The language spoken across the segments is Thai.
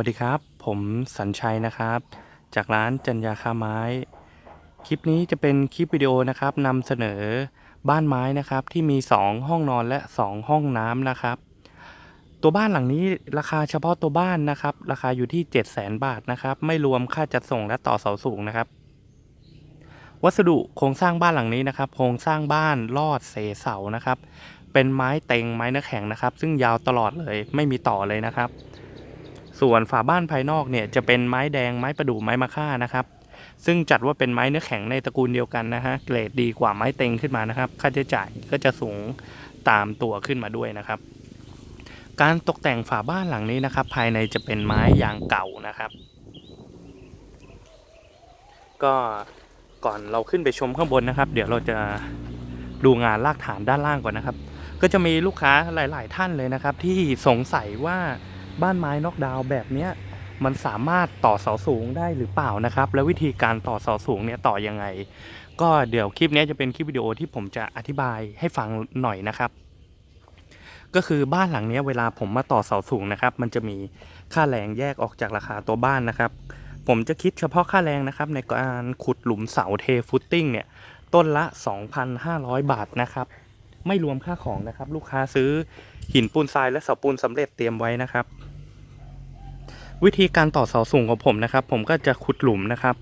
วัสดีครับ ผมสัญชัยนะครับ จากร้านจันยาคาไม้ คลิปนี้จะเป็นคลิปวิดีโอนะครับนำเสนอบ้านไม้นะครับที่มี 2 ห้องนอนและ 2 ห้องน้ำนะครับ ตัวบ้านหลังนี้ราคาเฉพาะตัวบ้านนะครับ ราคาอยู่ที่ 7 0 0 0 0 0 บาทนะครับ ไม่รวมค่าจัดส่งและต่อเสาสูงนะครับ วัสดุโครงสร้างบ้านหลังนี้นะครับ โครงสร้างบ้านลอดเสเสานะครับ เป็นไม้เต็งไม้เนื้อแข็งนะครับ ซึ่งยาวตลอดเลยไม่มีต่อเลยนะครับ ส่วนฝาบ้านภายนอกเนี่ยจะเป็นไม้แดงไม้ประดู่ไม้มะค่านะครับ ซึ่งจัดว่าเป็นไม้เนื้อแข็งในตระกูลเดียวกันนะฮะเกรดดีกว่าไม้เต็งขึ้นมานะครับ ค่าใช้จ่ายก็จะสูงตามตัวขึ้นมาด้วยนะครับ การตกแต่งฝาบ้านหลังนี้นะครับ ภายในจะเป็นไม้ยางเก่านะครับ ก็ก่อนเราขึ้นไปชมข้างบนนะครับ เดี๋ยวเราจะดูงานลากฐานด้านล่างก่อนนะครับ ก็จะมีลูกค้าหลาย ๆ ท่านเลยนะครับ ที่สงสัยว่า บ้านไม้นอกดาวแบบเนี้ยมันสามารถต่อเสาสูงได้หรือเปล่านะครับ และวิธีการต่อเสาสูงเนี่ยต่อยังไง ก็เดี๋ยวคลิปนี้จะเป็นคลิปวิดีโอที่ผมจะอธิบายให้ฟังหน่อยนะครับ ก็คือบ้านหลังนี้เวลาผมมาต่อเสาสูงนะครับ มันจะมีค่าแรงแยกออกจากราคาตัวบ้านนะครับ ผมจะคิดเฉพาะค่าแรงนะครับในการขุดหลุมเสาเทฟุตติ้งเนี่ยต้นละ 2,500 บาทนะครับ ไม่รวมค่าของนะครับ ลูกค้าซื้อหินปูนทรายและเสาปูนสำเร็จเตรียมไว้นะครับ วิธีการต่อเสาสูงของผมนะครับ ผมก็จะขุดหลุมนะครับ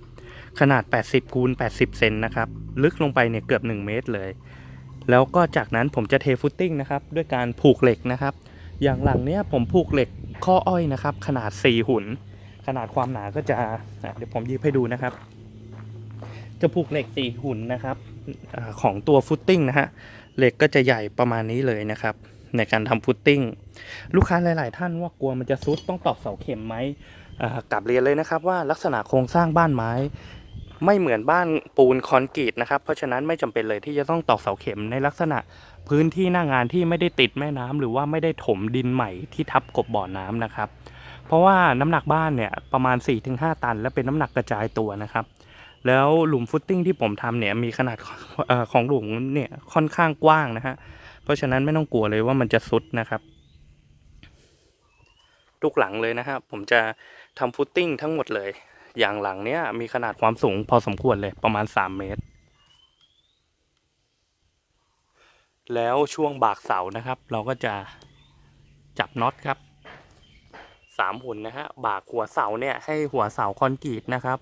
ขนาด 80คูณ80 เซนนะครับ ลึกลงไปเนี่ยเกือบ 1 เมตรเลย แล้วก็จากนั้นผมจะเทฟุตติ้งนะครับ ด้วยการผูกเหล็กนะครับ อย่างหลังเนี้ยผมผูกเหล็กข้ออ้อยนะครับ ขนาด 4 หุ่น ขนาดความหนาก็จะเดี๋ยวผมยิบให้ดูนะครับ จะผูกเหล็ก 4 หุ่นนะครับ ของตัวฟุตติ้งนะฮะ เหล็กก็จะใหญ่ประมาณนี้เลยนะครับ ในการทำฟุตติ้ง ลูกค้าหลาย ๆ ท่านว่ากลัวมันจะซุดต้องตอกเสาเข็มไหมกลับเรียนเลยนะครับว่าลักษณะโครงสร้างบ้านไม้ ไม่เหมือนบ้านปูนคอนกรีตนะครับ เพราะฉะนั้นไม่จำเป็นเลยที่จะต้องตอกเสาเข็มในลักษณะพื้นที่หน้างานที่ไม่ได้ติดแม่น้ำหรือว่าไม่ได้ถมดินใหม่ที่ทับกบบ่อน้ำนะครับเพราะว่าน้ำหนักบ้านเนี่ยประมาณ 4-5 ตัน และเป็นน้ำหนักกระจายตัวนะครับ แล้วหลุมฟุตติ้งที่ผมทำเนี่ยมีขนาดของหลุมเนี่ยค่อนข้างกว้างนะฮะ เพราะฉะนั้นไม่ต้องกลัวเลยว่ามันจะซุดนะครับ ทุกหลังเลยนะครับ ผมจะทำฟุตติ้งทั้งหมดเลย อย่างหลังเนี้ยมีขนาดความสูงพอสมควรเลยประมาณ 3 เมตร แล้วช่วงบากเสานะครับ เราก็จะจับน็อตครับสามหุ่นนะฮะบากหัวเสาเนี่ยให้หัวเสาคอนกรีตนะครับ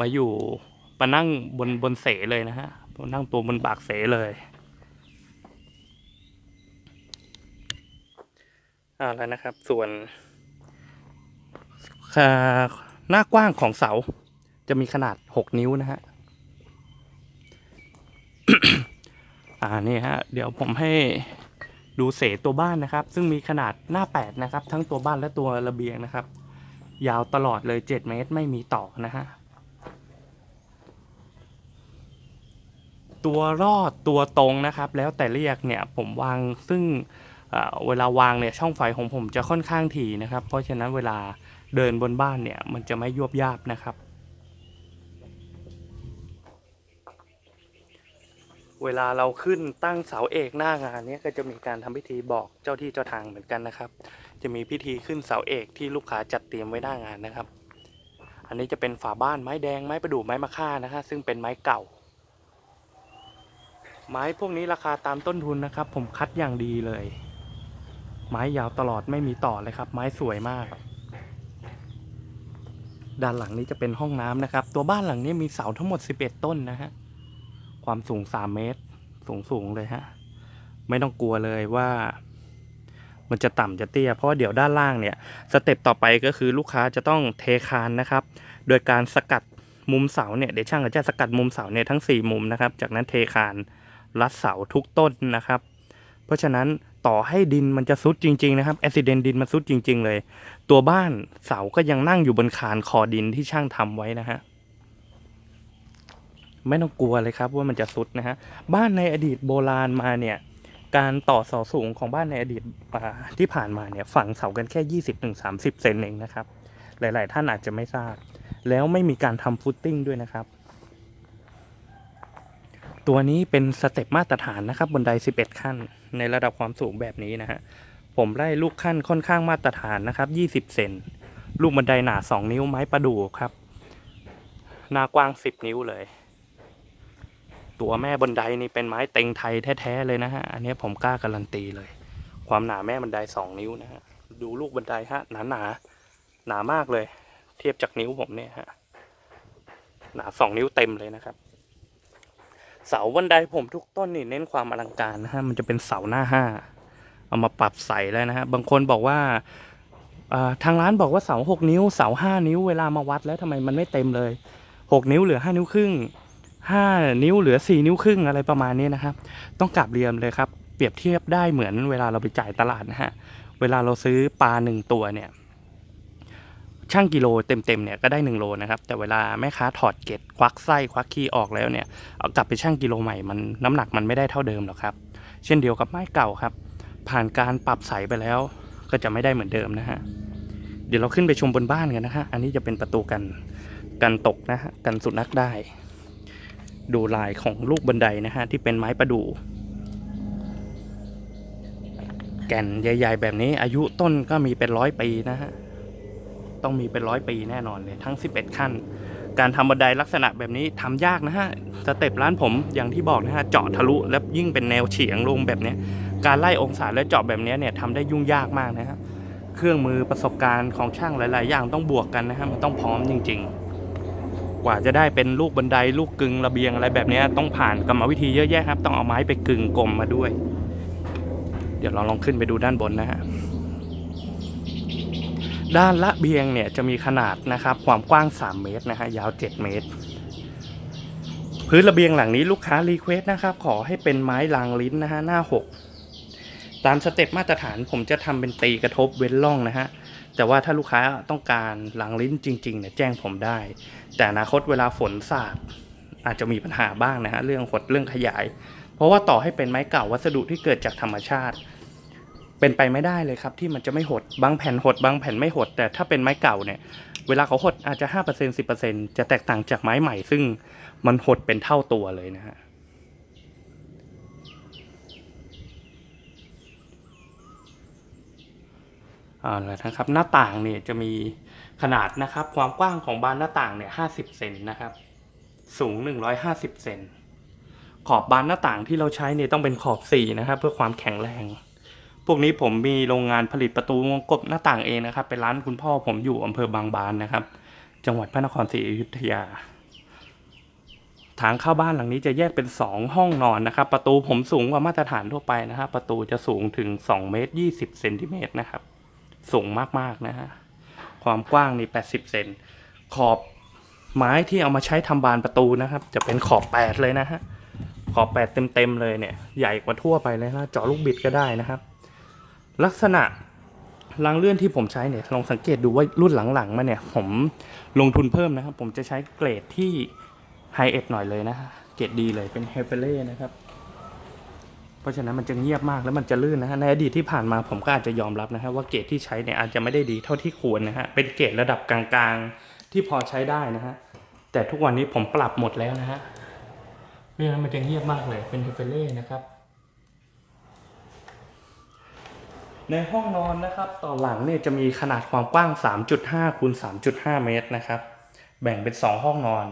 มาอยู่มานั่งบนบนเสเลยนะฮะมานั่งตัวบนบากเสเลย เอ่าแล้วนะครับ ส่วนอ่าหน้ากว้างของเสาจะมีขนาด 6 นิ้วนะฮะ อ่านี่ฮะ เดี๋ยวผมให้ดูเสตัวบ้านนะครับ ซึ่งมีขนาดหน้า 8 นะครับ ทั้งตัวบ้านและตัวระเบียงนะครับ ยาวตลอดเลย 7 เมตรไม่มีต่อนะฮะ ตัวรอดตัวตรงนะครับ แล้วแต่เรียกเนี่ยผมวางซึ่ง เวลาวางเนี่ยช่องไฟของผมจะค่อนข้างถี่นะครับ เพราะฉะนั้นเวลาเดินบนบ้านเนี่ยมันจะไม่ยวบยาบนะครับ เวลาเราขึ้นตั้งเสาเอกหน้างานเนี่ยก็จะมีการทำพิธีบอกเจ้าที่เจ้าทางเหมือนกันนะครับ จะมีพิธีขึ้นเสาเอกที่ลูกค้าจัดเตรียมไว้หน้างานนะครับ อันนี้จะเป็นฝาบ้านไม้แดงไม้ประดู่ไม้มะค่านะฮะซึ่งเป็นไม้เก่าไม้พวกนี้ราคาตามต้นทุนนะครับ ผมคัดอย่างดีเลย ไม้ยาวตลอดไม่มีต่อเลยครับ ไม้สวยมาก ด้านหลังนี้จะเป็นห้องน้ำนะครับ ตัวบ้านหลังนี้มีเสาทั้งหมด 11 ต้นนะฮะ ความสูง 3 เมตร สูงสูงเลยฮะ ไม่ต้องกลัวเลยว่า มันจะต่ำจะเตี้ย เพราะว่าเดี๋ยวด้านล่างเนี่ย สเต็ปต่อไปก็คือลูกค้าจะต้องเทคานนะครับ โดยการสกัดมุมเสาเนี่ย เดี๋ยวช่างจะสกัดมุมเสาเนี่ยทั้ง 4 มุมนะครับ จากนั้นเทคานรัดเสาทุกต้นนะครับ เพราะฉะนั้น ต่อให้ดินมันจะซุดจริง ๆ นะครับแอซิเดนดินมันซุดจริง ๆ เลย ตัวบ้านเสาก็ยังนั่งอยู่บนคานคอดินที่ช่างทำไว้นะฮะไม่ต้องกลัวเลยครับว่ามันจะซุดนะฮะบ้านในอดีตโบราณมาเนี่ย การต่อเสาสูงของบ้านในอดีตที่ผ่านมาเนี่ยฝังเสากันแค่ 20-30 เซนเองนะครับ หลาย ๆ ท่านอาจจะไม่ทราบ แล้วไม่มีการทำฟุตติ้งด้วยนะครับ ตัวนี้เป็นสเต็ปมาตรฐานนะครับบนได 11 ขั้น ในระดับความสูงแบบนี้นะฮะ ผมไล่ลูกขั้นค่อนข้างมาตรฐานนะครับ 20 เซน ลูกบันไดหนา 2 นิ้วไม้ประดู่ครับ หน้ากว้าง 10 นิ้วเลย ตัวแม่บันไดนี่เป็นไม้เต็งไทยแท้ๆเลยนะฮะ อันนี้ผมกล้าการันตีเลย ความหนาแม่บันได 2 นิ้วนะฮะ ดูลูกบันไดฮะหนาหนาหนามากเลย เทียบจากนิ้วผมเนี่ยฮะ หนา 2 นิ้วเต็มเลยนะครับ เสาบันไดผมทุกต้นนี่เน้นความอลังการนะฮะมันจะเป็นเสาหน้าห้าเอามาปรับใส่แล้วนะฮะบางคนบอกว่าทางร้านบอกว่าเสาหกนิ้วเสาห้านิ้วเวลามาวัดแล้วทำไมมันไม่เต็มเลยหกนิ้วเหลือห้านิ้วครึ่งห้านิ้วเหลือสี่นิ้วครึ่งอะไรประมาณนี้นะครับ ต้องกลับเรียนเลยครับ เปรียบเทียบได้เหมือนเวลาเราไปจ่ายตลาดนะฮะเวลาเราซื้อปลาหนึ่งตัวเนี่ย ช่างกิโลเต็มๆเนี่ยก็ได้1โลนะครับแต่เวลาแม่ค้าถอดเกล็ดควักไส้ควักขี้ออกแล้วเนี่ยเอากลับไปช่างกิโลใหม่มันน้ำหนักมันไม่ได้เท่าเดิมหรอกครับ เช่นเดียวกับไม้เก่าครับ ผ่านการปรับใสไปแล้วก็จะไม่ได้เหมือนเดิมนะฮะเดี๋ยวเราขึ้นไปชมบนบ้านกันนะฮะอันนี้จะเป็นประตูกันกันตกนะฮะกันสุนัขได้ ดูลายของลูกบันไดนะฮะที่เป็นไม้ประดู่แก่นใหญ่ ๆ แบบนี้อายุต้นก็มีเป็นร้อยปีนะฮะ ต้องมีเป็นร้อยปีแน่นอนเลยทั้ง 11 ขั้น การทำบันไดลักษณะแบบนี้ทำยากนะฮะสเต็ปร้านผมอย่างที่บอกนะฮะเจาะทะลุแล้วยิ่งเป็นแนวเฉียงลงแบบนี้การไล่องศาและเจาะแบบนี้เนี่ยทำได้ยุ่งยากมากนะฮะเครื่องมือประสบการณ์ของช่างหลาย ๆ อย่างต้องบวกกันนะฮะมันต้องพร้อมจริง ๆ กว่าจะได้เป็นลูกบันไดลูกกึงระเบียงอะไรแบบนี้ต้องผ่านกรรมวิธีเยอะแยะครับ ต้องเอาไม้ไปกึงกลมมาด้วย เดี๋ยวเราลองขึ้นไปดูด้านบนนะฮะ ด้านละเบียงเนี่ยจะมีขนาดนะครับ ความกว้าง 3 เมตรนะฮะยาว 7 เมตร พื้นระเบียงหลังนี้ลูกค้ารีเควสนะครับ ขอให้เป็นไม้รางลิ้นนะฮะหน้า 6 ตามสเต็ปมาตรฐานผมจะทำเป็นตีกระทบเว้นร่องนะฮะแต่ว่าถ้าลูกค้าต้องการรางลิ้นจริงๆเนี่ยแจ้งผมได้ แต่อนาคตเวลาฝนสาดอาจจะมีปัญหาบ้างนะฮะเรื่องหดเรื่องขยาย เพราะว่าต่อให้เป็นไม้เก่าวัสดุที่เกิดจากธรรมชาติ เป็นไปไม่ได้เลยครับที่มันจะไม่หดบางแผ่นหดบางแผ่นไม่หด แต่ถ้าเป็นไม้เก่าเนี่ยเวลาเขาหดอาจจะ 5% 10%จะแตกต่างจากไม้ใหม่ ซึ่งมันหดเป็นเท่าตัวเลยนะฮะเอาละนะครับหน้าต่างเนี่ยจะมีขนาดนะครับ ความกว้างของบานหน้าต่างเนี่ย50เซนนะครับ สูง150เซนขอบบานหน้าต่างที่เราใช้เนี่ยต้องเป็นขอบ4นะครับ เพื่อความแข็งแรง พวกนี้ผมมีโรงงานผลิตประตูวงกบหน้าต่างเองนะครับ เป็นร้านคุณพ่อผมอยู่อำเภอบางบานนะครับ จังหวัดพระนครศรีอยุธยา ทางเข้าบ้านหลังนี้จะแยกเป็น 2 ห้องนอนนะครับ ประตูผมสูงกว่ามาตรฐานทั่วไปนะครับ ประตูจะสูงถึง2เมตร20เซนติเมตรนะครับ สูงมากๆนะฮะ ความกว้างนี่80เซน ขอบไม้ที่เอามาใช้ทำบานประตูนะครับ จะเป็นขอบ8เลยนะฮะ ขอบ8เต็มๆเลยเนี่ย ใหญ่กว่าทั่วไปเลยนะเจาะลูกบิดก็ได้นะครับ ลักษณะรางเลื่อนที่ผมใช้เนี่ยลองสังเกตดูว่ารุ่นหลังๆมาเนี่ย ผมลงทุนเพิ่มนะครับ ผมจะใช้เกรดที่ไฮเอ็ดหน่อยเลยนะฮะเกรดดีเลยเป็นเฮเฟเล่นะครับ เพราะฉะนั้นมันจะเงียบมากแล้วมันจะลื่นนะฮะในอดีตที่ผ่านมาผมก็อาจจะยอมรับนะฮะว่าเกรดที่ใช้เนี่ยอาจจะไม่ได้ดีเท่าที่ควรนะฮะเป็นเกรดระดับกลางๆที่พอใช้ได้นะฮะแต่ทุกวันนี้ผมปรับหมดแล้วนะฮะเพราะฉะนั้นมันจะเงียบมากเลยเป็นเฮเฟเล่นะครับ ในห้องนอนนะครับต่อหลังเนี่ยจะมีขนาดความกว้าง 3.5คูณ3.5 เมตรนะครับ แบ่งเป็น 2 ห้องนอน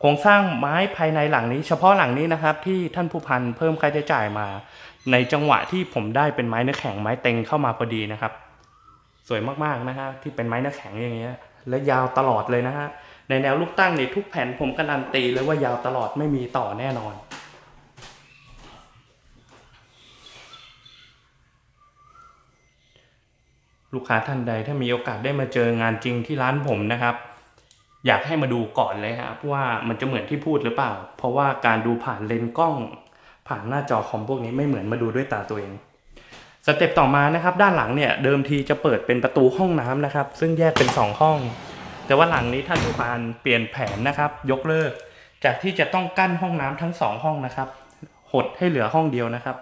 โครงสร้างไม้ภายในหลังนี้ เฉพาะหลังนี้นะครับ ที่ท่านผู้พันเพิ่มค่าใช้จ่ายมา ในจังหวะที่ผมได้เป็นไม้เนื้อแข็งไม้เต็งเข้ามาพอดีนะครับ สวยมากๆนะฮะที่เป็นไม้เนื้อแข็งอย่างเงี้ยและยาวตลอดเลยนะฮะในแนวลูกตั้งเนี่ยทุกแผ่นผมการันตีเลยว่ายาวตลอดไม่มีต่อแน่นอน ลูกค้าท่านใดถ้ามีโอกาสได้มาเจองานจริงที่ร้านผมนะครับ อยากให้มาดูก่อนเลยครับว่ามันจะเหมือนที่พูดหรือเปล่า เพราะว่าการดูผ่านเลนส์กล้อง ผ่านหน้าจอคอมพวกนี้ไม่เหมือนมาดูด้วยตาตัวเองสเต็ปต่อมานะครับ ด้านหลังเนี่ยเดิมทีจะเปิดเป็นประตูห้องน้ำนะครับ ซึ่งแยกเป็น 2 ห้อง แต่ว่าหลังนี้ท่านผู้พานเปลี่ยนแผนนะครับ ยกเลิก จากที่จะต้องกั้นห้องน้ำทั้งสองห้องนะครับ หดให้เหลือห้องเดียวนะครับ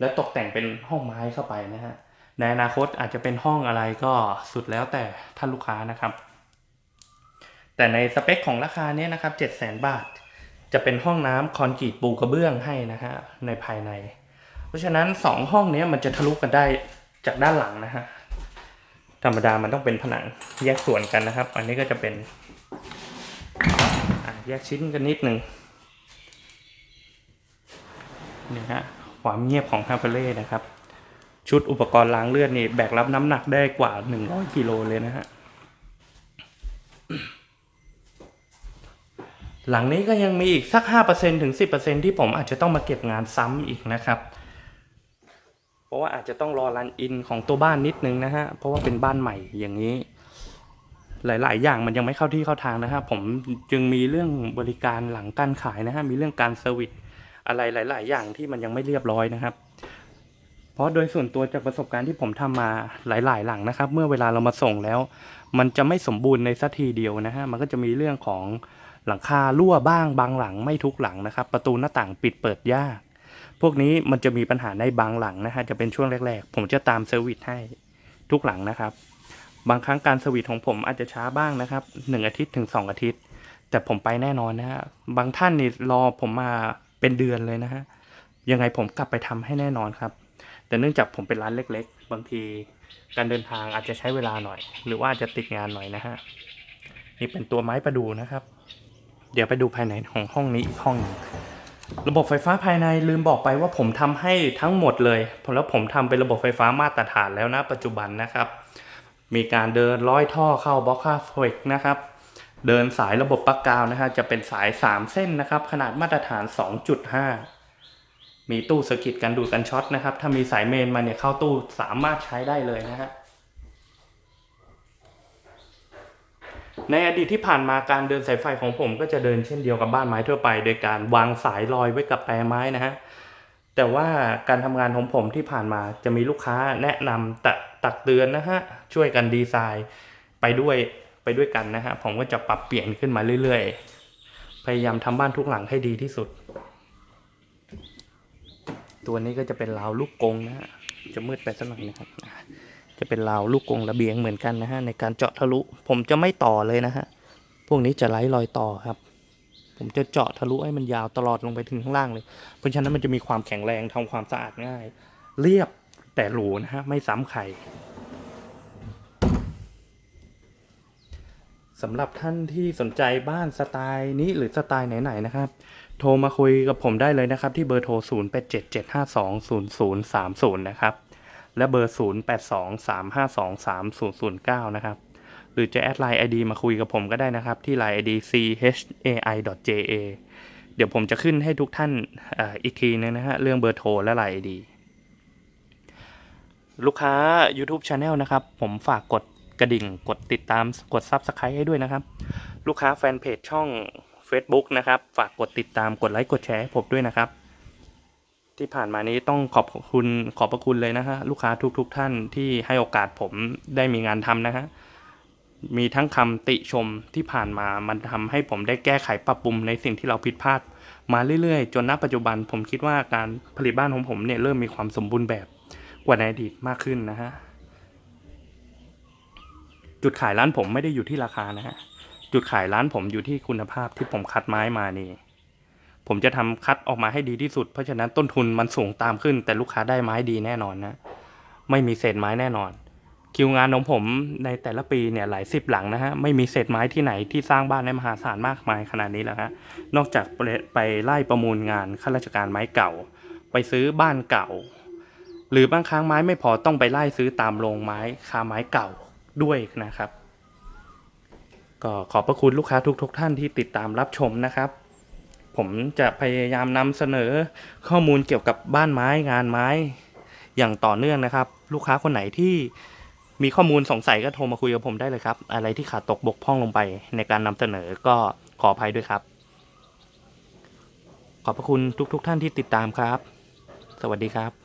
และตกแต่งเป็นห้องไม้เข้าไปนะฮะ ในอนาคตอาจจะเป็นห้องอะไรก็สุดแล้วแต่ท่านลูกค้านะครับ แต่ในสเปคของราคาเนี้ยนะครับ 7 0 0 0 0 0 บาท จะเป็นห้องน้ำคอนกรีตปูกระเบื้องให้นะฮะในภายใน เพราะฉะนั้นสองห้องเนี้ยมันจะทะลุกันได้จากด้านหลังนะฮะธรรมดามันต้องเป็นผนังแยกส่วนกันนะครับ อันนี้ก็จะเป็นแยกชิ้นกันนิดหนึ่งนี่ฮะความเงียบของฮาเปเล่นะครับ ชุดอุปกรณ์ล้างเลือดนี่แบกรับน้ำหนักได้กว่า 100กิโลเลยนะฮะ หลังนี้ก็ยังมีอีกสัก 5%ถึง 10%ที่ผมอาจจะต้องมาเก็บงานซ้ำอีกนะครับ เพราะว่าอาจจะต้องรอรันอินของตัวบ้านนิดนึงนะฮะ เพราะว่าเป็นบ้านใหม่อย่างนี้ หลาย ๆ อย่างมันยังไม่เข้าที่เข้าทางนะฮะ ผมจึงมีเรื่องบริการหลังการขายนะฮะ มีเรื่องการเซอร์วิสอะไรหลาย ๆ อย่างที่มันยังไม่เรียบร้อยนะครับ ราะโดยส่วนตัวจากประสบการณ์ที่ผมทำมาหลาย ๆ หลังนะครับ เมื่อเวลาเรามาส่งแล้ว มันจะไม่สมบูรณ์ในสักทีเดียวนะฮะมันก็จะมีเรื่องของหลังคารั่วบ้างบางหลังไม่ทุกหลังนะครับ ประตูหน้าต่างปิดเปิดยาก พวกนี้มันจะมีปัญหาในบางหลังนะฮะจะเป็นช่วงแรก ๆ ผมจะตามเซอร์วิสให้ทุกหลังนะครับ บางครั้งการเซอร์วิสของผมอาจจะช้าบ้างนะครับหนึ่งอาทิตย์ถึงสองอาทิตย์ แต่ผมไปแน่นอนนะฮะบางท่านนี่รอผมมาเป็นเดือนเลยนะฮะยังไงผมกลับไปทำให้แน่นอนครับ แต่เนื่องจากผมเป็นร้านเล็ก ๆ บางทีการเดินทางอาจจะใช้เวลาหน่อย หรือว่าอาจจะติดงานหน่อยนะฮะนี่เป็นตัวไม้ประดูนะครับ เดี๋ยวไปดูภายในของห้องนี้อีกห้องหนึงระบบไฟฟ้าภายในลืมบอกไปว่าผมทำให้ทั้งหมดเลยแล้วผมทำเป็นระบบไฟฟ้ามาตรฐานแล้วนะปัจจุบันนะครับ มีการเดินร้อยท่อเข้าบล็อกคาเฟกนะครับ เดินสายระบบปลั๊กกาวนะฮะจะเป็นสาย 3 เส้นนะครับ ขนาดมาตรฐาน 2.5 มีตู้สกิตกันดูดกันช็อตนะครับ ถ้ามีสายเมนมาเนี่ยเข้าตู้สามารถใช้ได้เลยนะฮะในอดีตที่ผ่านมาการเดินสายไฟของผมก็จะเดินเช่นเดียวกับบ้านไม้ทั่วไป โดยการวางสายลอยไว้กับแปรไม้นะฮะแต่ว่าการทำงานของผมที่ผ่านมาจะมีลูกค้าแนะนำตักตักเตือนนะฮะช่วยกันดีไซน์ไปด้วยไปด้วยกันนะฮะผมก็จะปรับเปลี่ยนขึ้นมาเรื่อยๆ พยายามทำบ้านทุกหลังให้ดีที่สุด ตัวนี้ก็จะเป็นราวลูกกงนะฮะจะมืดไปสักหน่อยนะครับ จะเป็นราวลูกกงระเบียงเหมือนกันนะฮะในการเจาะทะลุ ผมจะไม่ต่อเลยนะฮะพวกนี้จะไร้รอยต่อครับ ผมจะเจาะทะลุให้มันยาวตลอดลงไปถึงข้างล่างเลย เพราะฉะนั้นมันจะมีความแข็งแรงทำความสะอาดง่าย เรียบแต่หรูนะฮะไม่ซ้ำใครสำหรับท่านที่สนใจบ้านสไตล์นี้หรือสไตล์ไหนๆนะครับ โทรมาคุยกับผมได้เลยนะครับ ที่เบอร์โทร 0 8 7 7 5 2 0 0 3 0 นะครับ และเบอร์ 0 8 2 3 5 2 3 0 0 9 นะครับ หรือจะแอดไลน์ ID มาคุยกับผมก็ได้นะครับ ที่ไลน์ ID chai.ja เดี๋ยวผมจะขึ้นให้ทุกท่านอออีกทีนึงนะฮะเรื่องเบอร์โทรและไลน์ ID ลูกค้า YouTube Channel นะครับ ผมฝากกดกระดิ่ง กดติดตาม กด Subscribe ให้ด้วยนะครับ ลูกค้าแฟนเพจช่อง Facebook นะครับ ฝากกดติดตามกดไลค์กดแชร์ให้ผมด้วยนะครับ ที่ผ่านมานี้ต้องขอบคุณขอบพระคุณเลยนะฮะลูกค้าทุกๆทท่านที่ให้โอกาสผมได้มีงานทำนะฮะมีทั้งคำติชมที่ผ่านมามันทำให้ผมได้แก้ไขปรับปรุงในสิ่งที่เราผิดพลาด มาเรื่อยๆ จนณปัจจุบันผมคิดว่าการผลิตบ้านของผมเนี่ยเริ่มมีความสมบูรณ์แบบกว่าในอดีตมากขึ้นนะฮะจุดขายร้านผมไม่ได้อยู่ที่ราคานะฮะ จุดขายร้านผมอยู่ที่คุณภาพที่ผมคัดไม้มานี่ ผมจะทำคัดออกมาให้ดีที่สุด เพราะฉะนั้นต้นทุนมันสูงตามขึ้น แต่ลูกค้าได้ไม้ดีแน่นอนนะ ไม่มีเศษไม้แน่นอน คิวงานของผมในแต่ละปีเนี่ยหลายสิบหลังนะฮะ ไม่มีเศษไม้ที่ไหนที่สร้างบ้านได้มหาศาลมากมายขนาดนี้แล้วฮะ นอกจากไปไปไล่ประมูลงานข้าราชการไม้เก่า ไปซื้อบ้านเก่า หรือบางครั้งไม้ไม่พอต้องไปไล่ซื้อตามโรงไม้คาไม้เก่าด้วยนะครับ ก็ขอบพระคุณลูกค้าทุกๆทท่านที่ติดตามรับชมนะครับ ผมจะพยายามนำเสนอข้อมูลเกี่ยวกับบ้านไม้งานไม้อย่างต่อเนื่องนะครับ ลูกค้าคนไหนที่มีข้อมูลสงสัยก็โทรมาคุยกับผมได้เลยครับ อะไรที่ขาดตกบกพร่องลงไปในการนำเสนอก็ขออภัยด้วยครับ ขอบพระคุณทุกๆทท่านที่ติดตามครับ สวัสดีครับ